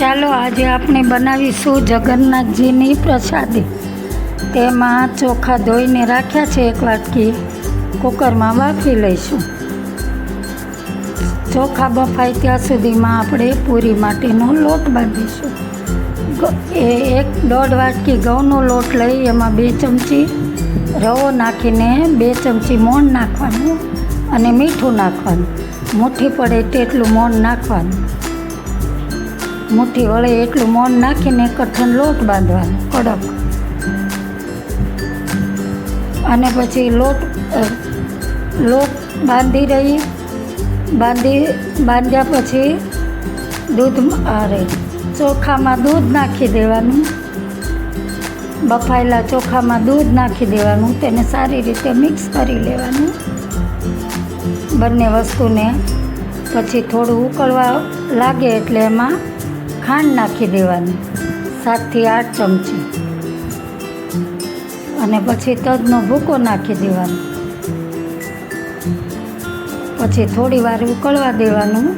ચાલો આજે આપણે બનાવીશું જગન્નાથજીની પ્રસાદી. તેમાં ચોખા ધોઈને રાખ્યા છે, એક વાટકી કુકરમાં બાફી લઈશું. ચોખા બફાય ત્યાં સુધીમાં આપણે પૂરી માટેનો લોટ બાંધીશું. એ એક દોઢ વાટકી ઘઉંનો લોટ લઈ એમાં બે ચમચી રવો નાખીને બે ચમચી મોણ નાખવાનું અને મીઠું નાખવાનું. મુઠ્ઠી પડે તેટલું મોણ નાખવાનું. મુઠ્ઠી વળે એટલું મોણ નાખીને કઠણ લોટ બાંધવાનો, કડક. અને પછી લોટ લોટ બાંધી રહી, બાંધી, બાંધ્યા પછી દૂધ અરે ચોખામાં દૂધ નાખી દેવાનું. બફાયેલા ચોખામાં દૂધ નાખી દેવાનું, તેને સારી રીતે મિક્સ કરી લેવાનું. બંને વસ્તુને પછી થોડું ઉકળવા લાગે એટલે એમાં ખાંડ નાખી દેવાની. સાતથી આઠ ચમચી. અને પછી તજનો ભૂકો નાખી દેવાનો. પછી થોડી વાર ઉકળવા દેવાનું.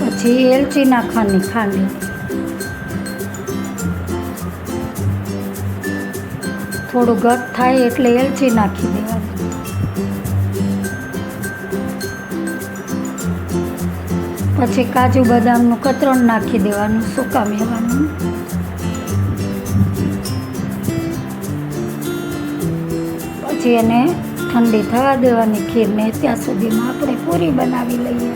પછી એલચી નાખવાની ખાંડી થોડું ઘટ થાય એટલે એલચી નાખી દેવાની. પછી કાજુ બદામનું કતરણ નાખી દેવાનું, સૂકા મેવાનું. પછી એને ઠંડી થવા દેવાની ખીરને ત્યાં સુધીમાં આપણે પૂરી બનાવી લઈએ.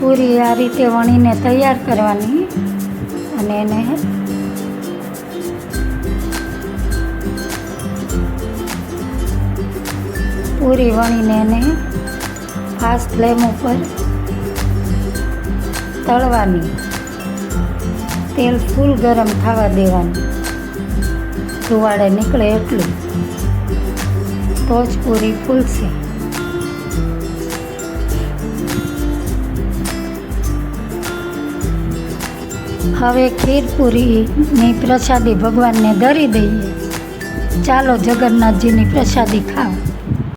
પૂરી આ રીતે વણીને તૈયાર કરવાની અને એને પૂરી વણીને એને ફાસ્ટ ફ્લેમ ઉપર તળવાની. તેલ ફૂલ ગરમ થવા દેવાનું. ધુવાડે નીકળે એટલું. તો જ પૂરી ફૂલશે. હવે ખીરપુરીની પ્રસાદી ભગવાનને ધરી દઈએ. ચાલો જગન્નાથજીની પ્રસાદી ખાઓ.